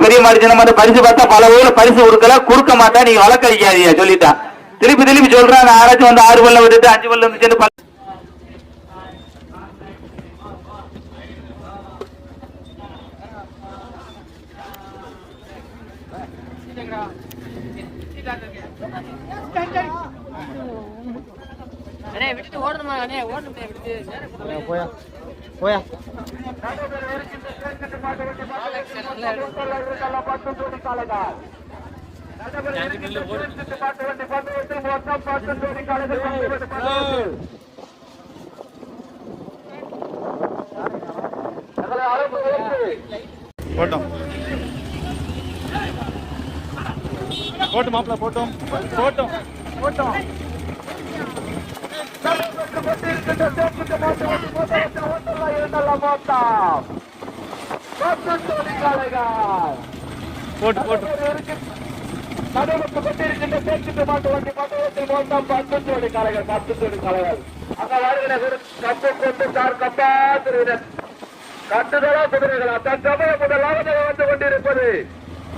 பெரிய மாடு சின்ன மாடு பரிசு பார்த்தா பல ஊர்ல பரிசு கொடுக்கல கொடுக்க மாட்டா நீங்க வழக்கறிக்காதீங்க சொல்லிட்டான். திருப்பி திருப்பி சொல்றேன் நான் யாராச்சும் வந்து ஆறு பல்ல விட்டுட்டு அஞ்சு பல்ல அண்ணே விட்டுட்டு ஓடணுமா ஓடணுமே விட்டுட்டு போயா போயா போட்டோம் போட்டு மாப்பிள்ள போட்டோம் போட்டோம் போட்டோம் போட்டு போட்டு. நடைபெற்றுக்கொண்டிருக்கின்ற பேச்சுட்டு மாட்டு வண்டி பந்தயத்தில் மொத்தம் பத்து ஜோடி காளைகள் பத்து ஜோடி காளைகள் அங்க வருகிற கப்பு கொண்டு சார் கப்பா திருவினர் கட்டுகளா குதிரைகளா தற்சமயம் முதலாவது வந்து கொண்டிருப்பது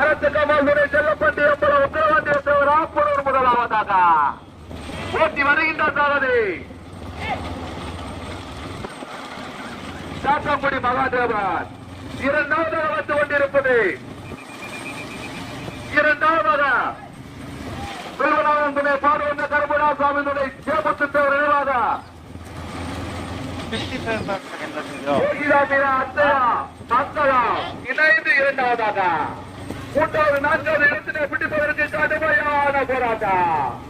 அரசு கமல் துறை செல்லப்பட்டி அம்பலம் உத்தரவாண்டி ஆப்பனூர் முதலாவதாக போட்டி வருகின்ற சாரதி. சாத்தங்குடி மகாதேவன். இரண்டாவதாக வந்து கொண்டிருப்பது இரண்டாவதாக திருவண்ணாமலை துணை பாடுவந்த கருமடா சுவாமி துணை நினைவாக. இணைந்து இரண்டாவதாக. மூன்றாவது நான்காவது இடத்திலே பிடிப்பதற்கு கடுமையான போராட்டம்.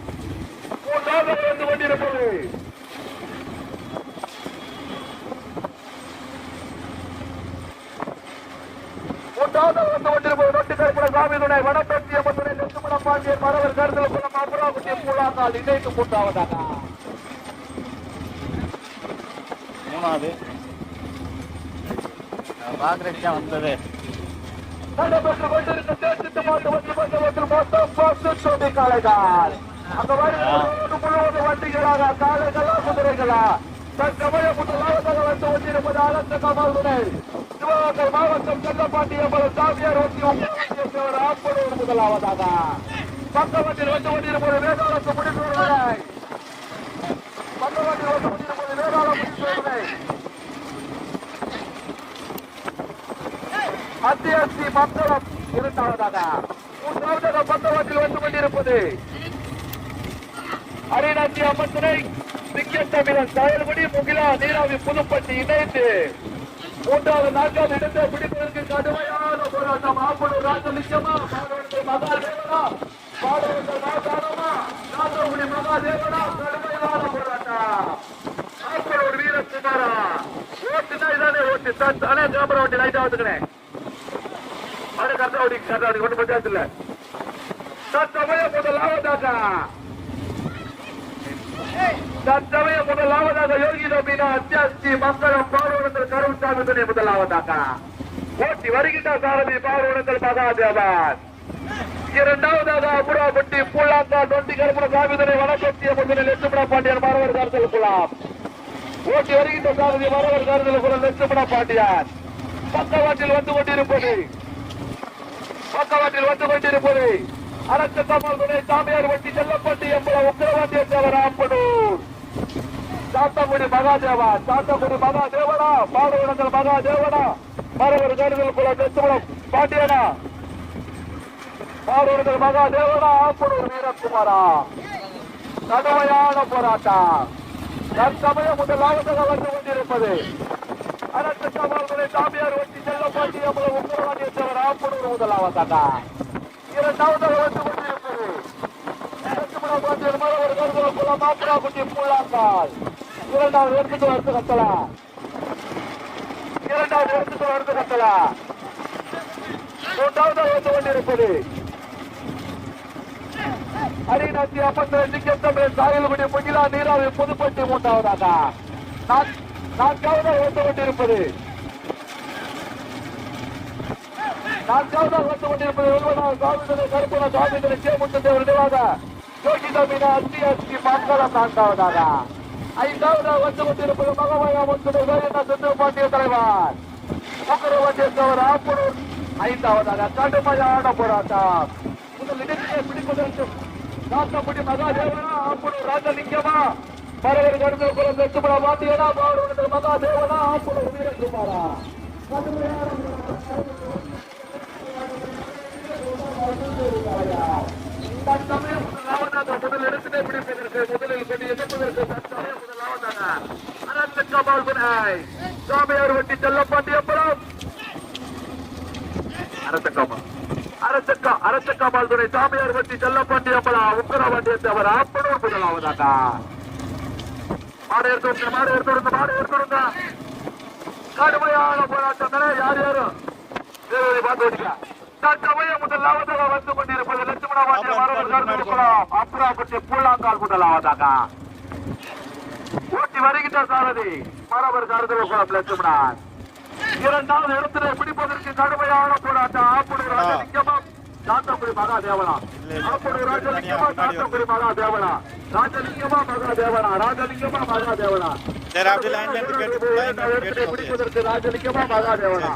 மூன்றாவது வந்து கொண்டிருப்பது மூன்றாவது வந்து கொண்டிருப்பது நொட்டு கருப்பட சாமி துணை வடபெற்றிய துணை நெத்துமண பாண்டியன் மரவர் கருதல் குளம் அப்புறாக்குட்டி பூலாக்கால் இணைந்து மூன்றாவதாக மூணாவது பாக்குறதுக்கு வந்தது. நடைபெற்று கொண்டிருந்த தேர்ச்சிட்டு மாட்டு வண்டி பந்தயத்தில் மொத்தம் பத்து சோதி காளைகள் அங்க வருகிறது முழுவதும் வண்டிகளாக காளைகளா குதிரைகளா தற்சமய முதலாவதாக வந்து கொண்டிருப்பது அலந்த கமாலுடை சிவகங்கை மாவட்டம் செல்லப்பாட்டி அம்பலம் சாமியார் ஒட்டி ஆப்பனூர் முதலாவதாக பக்கவட்டில் வந்து கொண்டிருப்பது. வேதாளத்து முடிவுரை பக்கவட்டில் வந்து கொண்டிருப்பது வேதாள முடிவுரை அத்தியாசி மக்களம் இரண்டாவதாக மூன்றாவதாக பக்கவாட்டில் வந்து கொண்டிருப்பது அரிநாச்சி அம்மத்துறை சிங்கத்தமிழன் செயல்படி முகிலா நீராவி புதுப்பட்டி இணைந்து மூன்றாவது நாட்கள் இடத்தை பிடிப்பதற்கு கடுமையான போராட்டம். ஆப்பனூர் ராஜலிங்கமா பாடவர்கள் மகாதேவனா பாடவர்கள் மாதானமா நாககுடி மகாதேவனா கடுமையான போராட்டம். ஆப்பனூர் வீரகுமாரா ஓட்டுனா இதானே ஓட்டு. தானே கேமரா ஓட்டி லைட்டா வந்துக்கிறேன் அது கரெக்டா ஓடி கரெக்டா ஓடி ஒன்றும் பஞ்சாயத்து இல்ல தற்சமய முதலாவதாக தற்சமய முதலாவதாக யோகி நபீனா அத்தியாசி மங்களம் பாரோணத்தில் கருவுசாமி துணை முதலாவதாக. ஓட்டி வருகின்ற சாரதி பாரோணத்தில் மகாதேவன். இரண்டாவதாக அபுராபட்டி பூலாக்கா தொண்டி கருப்புற சாமிதனை வனப்பட்டிய முதலில் லட்சுமண பாண்டியன் மரவர் கருதல் குலாம். ஓட்டி வருகின்ற சாரதி மரவர் கருதல் குலம் லட்சுமண பாண்டியன் பக்கவாட்டில் வந்து கொண்டிருப்பது. பக்கவாட்டில் வந்து கொண்டிருப்பது. அரசு கமல் சாமியார் வட்டி செல்லப்பட்டு எம்பள உத்தரவாண்டிய தேவர் ஆப்பனூர். சாத்தங்குடி மகாதேவா சாத்தங்குடி மகாதேவனா பாடுவிடங்கள் மகாதேவனா மரவர் கருதல் குல நெத்துமலம் பாண்டியனா. பாடுவிடங்கள் மகாதேவனா ஆப்பனூர் வீரகுமாரா. கடுமையான போராட்டம். தற்சமயம் முதலாவதாக வந்து கொண்டிருப்பது. அரசு கமால்களை சாமியார் வட்டி செல்லப்பட்டு அவ்வளவு உத்தரவாண்டிய தேவர் ஆப்பனூர் முதலாவதாக இரண்டாவதாக வந்து கொண்டிருப்பது லட்சுமண பாண்டியன் மரவர் கருதல் குல மாப்பிரா குட்டி புள்ளாக்கால் இரண்டாவது எடுத்துட்டு வருது கத்தலா இரண்டாவது எடுத்துட்டு வருது கத்தலா மூன்றாவதாக வந்து கொண்டிருப்பது அரிநாச்சி அப்பந்த சிங்கத்தமிழ் சாயல்குடி முகிலா நீராவி புதுப்பட்டி மூன்றாவதாக நான்- நான்காவதாக வந்து கொண்டிருப்பது நான்காவதாக வந்து கொண்டிருப்பது ஒருவனாக சாமிதனை கருப்பன சாமிதனை சேமுத்தேவர் நினைவாக யோகிதா மீனா அத்தி அத்தி மங்களம் நான்காவதாக. ஐந்தாவதாக வந்து கொண்டிருப்பது மகமயா முத்துடைய வேலையின சுந்தர பாண்டிய தலைவர். முக்கரவாண்டிய தலைவர் ஆப்பனூர். ஐந்தாவதாக கடுமையான போராட்டம். முதல் இடத்திலே பிடிப்பதற்கு காத்தப்படி மகாதேவனா ஆம்பூர் ராஜலிங்கமா பரவர் கருத்து குலம் வெட்டுமட பாண்டியனா பாடுவதற்கு மகாதேவனா ஆம்பூர் வீரகுமாரா. தற்சமயம் சாமியார் வட்டி செல்லப்பாண்டியபுரம் அரசக்கமா அரசக்கா அரசக்கமால் துறை சாமியார் வட்டி செல்லப்பாண்டியப்பலா உக்கரவாண்டிய தேவர் அப்பனூர் முதலாவதாக மாடு எடுத்து மாடு எடுத்து மாடு எடுத்து கடுமையான போராட்டம் யார் யாரும் பார்த்து ஓடிக்கா தற்சமயம் முதலாவதாக வந்து கொண்டிருப்பது லட்சுமணவாண்டிய கருத்துக்கலாம் அப்புறாப்பட்டி புல்லாங்கால் முதலாவதாக. ஊட்டி வருகின்ற சாரதி மரபர் கருத்துக்கலாம் லட்சுமணன். இரண்டாவது இடத்திலே பிடிப்பதற்கு கடுமையான போராட்டம். ஆப்புடி ராஜலிங்கமா சாத்தங்குடி மகாதேவனா ஆப்புடி ராஜலிங்கமா சாத்தங்குடி மகாதேவனா ராஜலிங்கமா மகாதேவனா ராஜலிங்கமா மகாதேவனா சரி, அப்படியே line ல இருந்து கேட்டு- line ல இருந்து இடத்திலே கேட்டு பிடிப்பதற்கு ராஜலிங்கமா மகாதேவனா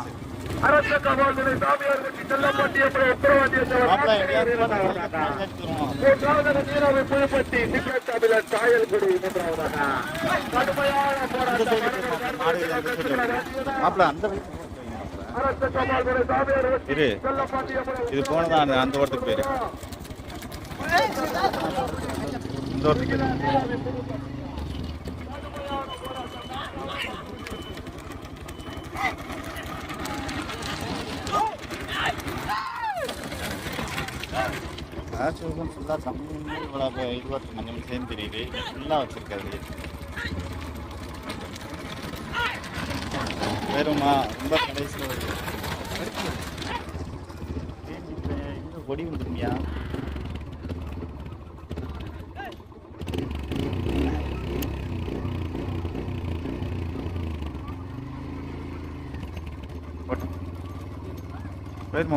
அரச கவால்களை சாமியார் வெட்டி செல்லப்பட்டிய உத்தரவாண்டிய மாப்பிள்ளை எங்கேயாவது தேவர் மூன்றாவதாக நீராவி புதுப்பட்டி சாயல்குடி மூன்றாவதாக. கடுமையான போராட்டம். இரு. இது போனதான் அந்த அந்த ஓரத்துக்கு பேரு இந்த ஓரத்துக்கு பேரு ஆக்சுவலும் ஃபுல்லாக கம்பெனி இவ்வளோ இது வரைக்கும் கொஞ்சம் சேர்ந்து தெரியுது ஃபுல்லாக வச்சுருக்காது வெறுமா ரொம்ப கடைசியில் வருது. இந்த கொடி வந்துருமியா பேர்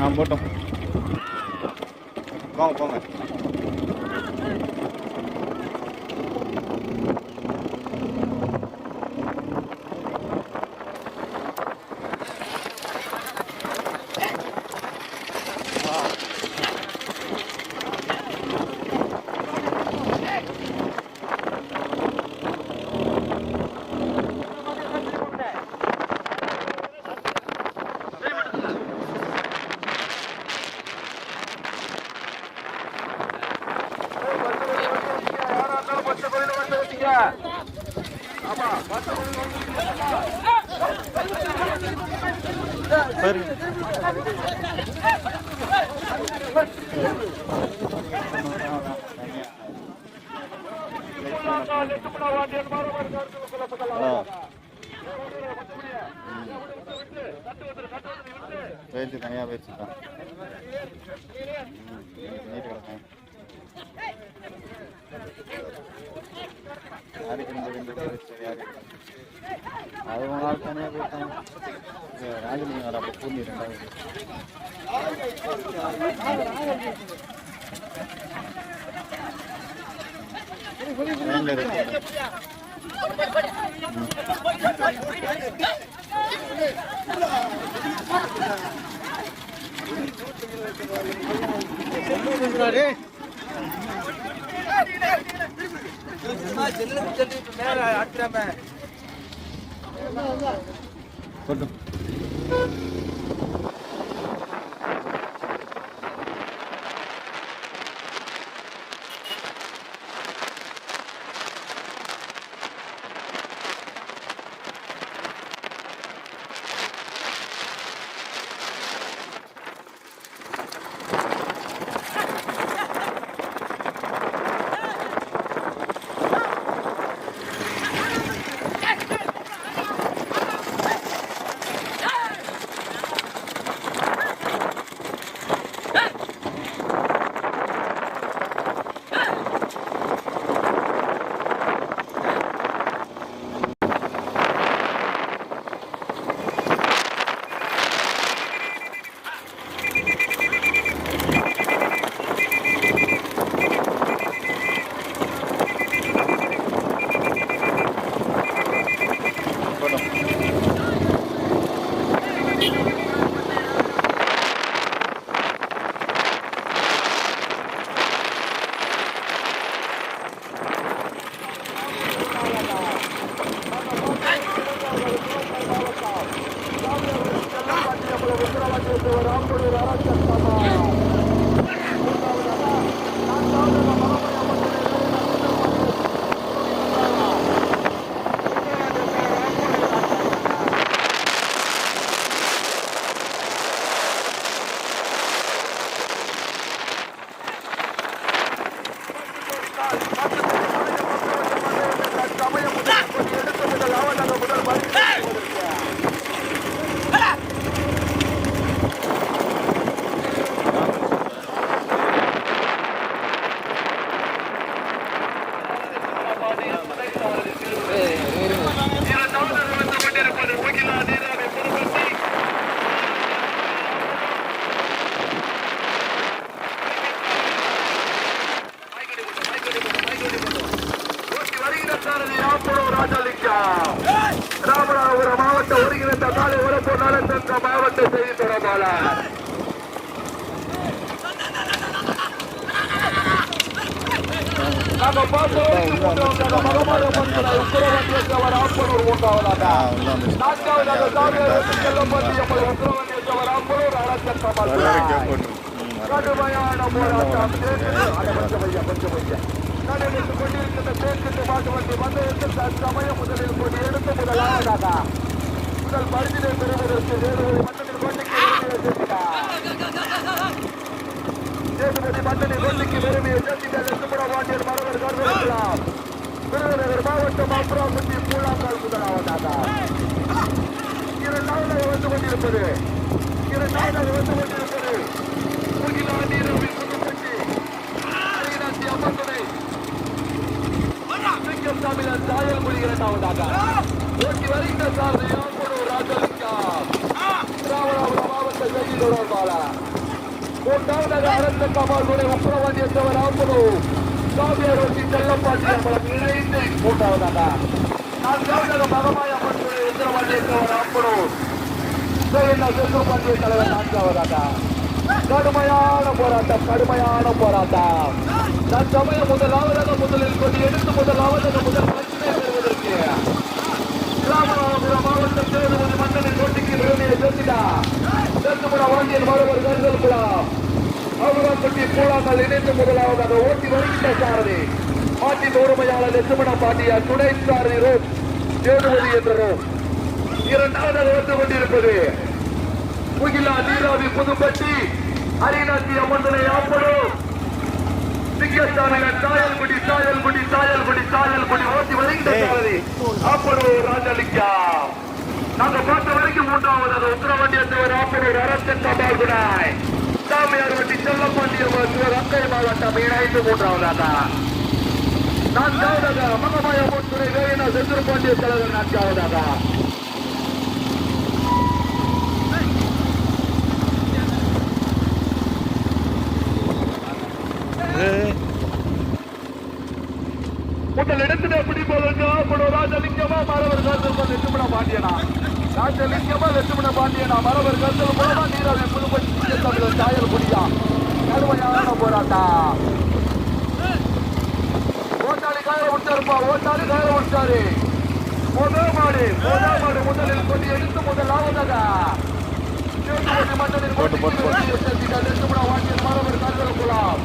ஆ போட்டோம். போங்க போங்க. தனியாக பேச்சுட்டான் நீட்டு கிடக்கேன் யாருக்கு இந்த நாள் தனியாக போயிட்டாங்க ராஜலிங்கம் வர அப்போ பூர்ணி ரெண்டாவது லைன்ல இருக்கு போட்டும் தற்சமயம் ராஜாலிங்கம் ராமநாதபுரம் மாவட்ட ஒருங்கிணைந்த காலை உறப்பு நலச்சங்க மாவட்ட செய்தி தொடர்பாளர் நாங்கள் பார்த்து கொண்டிருக்கின்ற தேர்க்கிட்டு மாட்டு வண்டி வந்ததற்கு தற்சமயம் முதலில் கொண்டு எடுத்து முதலாவதாக முதல் பரிதினை பெறுவதற்கு கொண்டிக்கு சேதுபதி கொண்டிக்கு பெருமையை மரவர் விருதுநகர் மாவட்டம் பூலாக்கால் முதலாவதாக இரண்டாவதாக வந்து கொண்டிருப்பது. இரண்டாவதாக வந்து கொண்டிருப்பது முகிலா நீரவி புதுப்பட்டி அரியநாச்சி அம்மன் சிங்கம் தமிழர் சாயல் மொழி இரண்டாவதாக ஓட்டி வருகின்ற சாரதி ராஜலிங்கம் ராமநாதபுரம் மாவட்ட செய்தி தொடர்பாளர் மூன்றாவதாக அரச கமாலுடைய உப்புரவாண்டியத்தவர் ஆம்பூர் சாமியார் ஒட்டி செல்லப்பாட்டி அம்பலம் இணைந்து மூன்றாவதாக நான்காவதாக மகமாய அம்மன் உத்தரவாண்டியத்தவர் ஆம்பூர் என்ன செல்வப்பாண்டிய தலைவர் நான்காவதாக. கடுமையான போராட்டம் கடுமையான போராட்டம். தற்சமயம் முதலாவதாக முதலில் கொண்டு எடுத்து முதலாவதாக முதல் பரிசினை பெறுவதற்கு. ராமநாதபுரம் மாவட்டம் சேதுபதி மன்னனின் போட்டிக்கு பெருமையை சேர்த்திட்டார் தெற்குமுட வாண்டியன் மாணவர் கருதல் குழாம் அவராம்பட்டி பூலாமல் இணைந்து முதலாவதாக ஓட்டி வருகின்ற சாரதி. பாட்டி தோறுமையாளர் லட்சுமண பாட்டியார் துணை சாரதி ரோப் தேடுவது என்ற ரோப். இரண்டாவதாக வந்து கொண்டிருப்பது முகிலா நீராவி புதுப்பட்டி. அரியநாட்டி அம்மந்தனை ஆப்படும் சிங்கஸ்தானிகள் சாயல்குடி சாயல்குடி சாயல்குடி சாயல்குடி ஓட்டி வருகின்ற சாரதி. ஆப்படும் ராஜலிங்கா நாங்க பார்த்த வரைக்கும் மூன்றாவது உத்தரவாண்டியத்தவர் ஆப்படும் அரசன் தபால் குடாய் சாமியார் வட்டி செல்லப்பாண்டியவர் சிவகங்கை மாவட்டம் இணைந்து மூன்றாவதாக. நான்காவதாக மகமாய முத்துறை வேயினா செந்திருப்பாண்டிய தலைவர் நான்காவதாக. முதல் இடத்துல பிடிப்பதற்கு ஆப்படும் ராஜலிங்கமா மரவர் கருத்தல் லட்சுமண பாண்டியனா ராஜலிங்கமா லட்சுமண பாண்டியனா மரவர் கருத்தல் மூலமா நீராவி புதுப்பட்டி தமிழர் சாயல் குடியா கடுமையான போராட்டம் ஓட்டாளி காய விட்டாருப்பா ஓட்டாளி காய விட்டாரு முதல் மாடு முதல் மாடு முதலில் கொண்டு எடுத்து முதலாவதாக சேதுபதி மன்னனின் போட்டு, போட்டு, மரவர் கருத்தல் குலாம்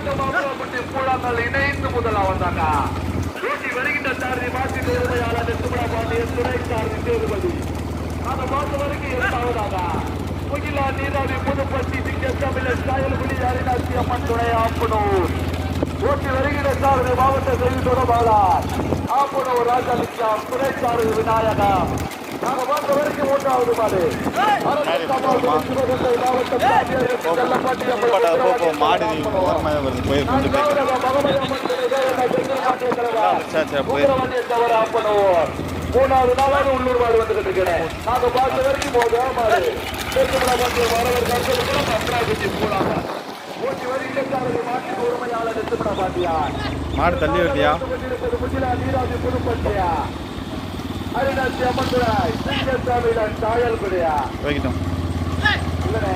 விருதுநகர் மாவட்டம் இணைந்து முதலா வந்தாங்க ஊட்டி வருகின்ற சாரதி மாற்றி நேர்மையாளர் சுப்ரா பாண்டியன் துணை சாரதி தேர்வதி அந்த பார்த்த வரைக்கும் இரண்டாவதாக. முகிலா நீராவி புதுப்பட்டி திங்க தமிழர் சாயல்குடி அரிநாச்சி அம்மன் துணை ஆப்பனூர் ஊட்டி வருகின்ற சாரதி மாவட்ட செய்தி தொடர்பாளர். ஆப்பனூர் ராஜலிங்கம் துணை சாரதி விநாயகம் மாடு ஓரமாக வருது போய் கொண்டு போய் மூணாவது நாளாக உள்ளூர் மாடு வந்துகிட்டு இருக்கிறேன் நாங்க பார்த்த வரைக்கும் மாடு மாடு தள்ளி விட்டியா புதுப்பட்டியா அரிநாச்சி அம்மன்துராய் சிங்கசாமியிடன் சாயல் குடியா இல்லைண்ணே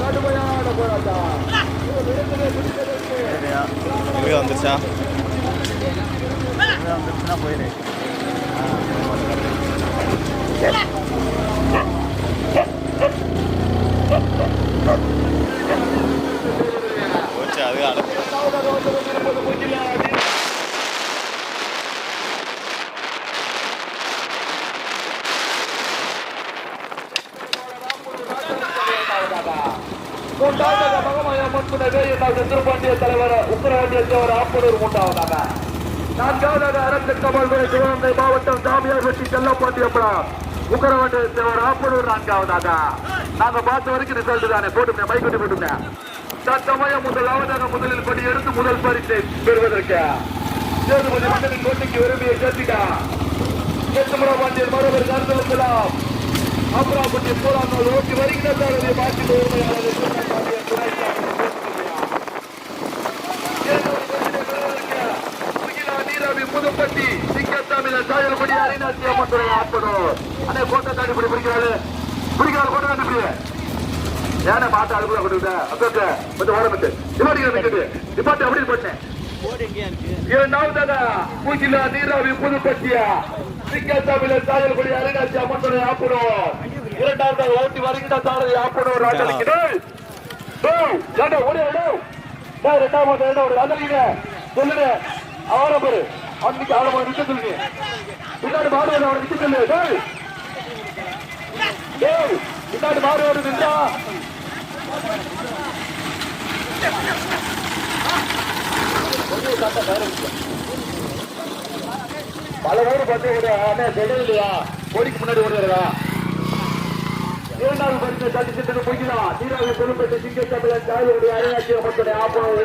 கடுமையான போராட்டம். வந்துருச்சா? வந்துருச்சுன்னா போயிடு. போச்சு அது அடப்பு இரண்டாவதாக வந்து முன்புனவே என்னால் செந்திருப்பாண்டிய தலைவர் உத்தரவாண்டிய தலைவர் ஆப்பனூர் மூன்றாவதாக நான்காவதாக அரசு கமல்துறை சிவகங்கை மாவட்டம் சாமியார் வெட்டி செல்லப்பாண்டியப்படம் உக்கரவாண்டிய தலைவர் ஆப்பனூர் நான்காவதாக. நாங்க பார்த்த வரைக்கும் ரிசல்ட் தானே. போட்டுமே மைக்குட்டி போட்டுமே. தற்சமயம் முதலாவதாக முதலில் படி எடுத்து முதல் பரிசை பெறுவதற்கு. சேதுபதி மன்னனின் கோட்டைக்கு விரும்பிய சேர்த்திட்டா பாண்டியன் மறுவர் கருத்தலாம் அப்புறம் போராட்டம் ஓட்டி வருகிறார் அதை மாற்றி புதுப்பட்டி சிங்கத்தாமில சாயல்படி அரிநாசி அம்மத்துறை ஆப்படும் அண்ணே கோட்டை தாண்டி இப்படி பிடிக்கிறாரு பிடிக்கிறாரு கோட்டை தாண்டி ஏன்னா மாட்டா அதுக்குள்ள கொடுக்குதா அப்ப கொஞ்சம் ஓரமிட்டு நிப்பாட்டிக்கிற நிப்பாட்டி அப்படி பண்ணேன் இரண்டாவதாக பூஜிலா நீராவி புதுப்பட்டியா சிங்கத்தமிழர் சாயல்படி அரிநாசி அம்மத்துறை ஆப்படும் இரண்டாவதாக ஓட்டி வருகின்ற சாரதி ஆப்படும் ராஜலிக்கு ஏண்டா ஓடி டேய் ரெண்டாவது ரெண்டாவது ஒரு அதலிங்க சொல்லுங்க. அவர பாரு அன்னைக்கு அவளை போய் நிக்க சொல்லுங்க. பின்னாடி மாடு அவரை நிக்க சொல்லு. டேய் டேய் பின்னாடி மாடு வருது நின்றா பல ஊர் பத்தி ஒரு அண்ணே சொல்றது இல்லையா? கோடிக்கு முன்னாடி ஓடுறா இரண்டாவது பரிசு சந்திச்சிட்டு சென்று போய்க்கலாம் நீராவி பொறுப்பேற்ற சிங்கத்தமிழன் தாயோடைய அரையாட்சி மக்களுடைய ஆப்பம்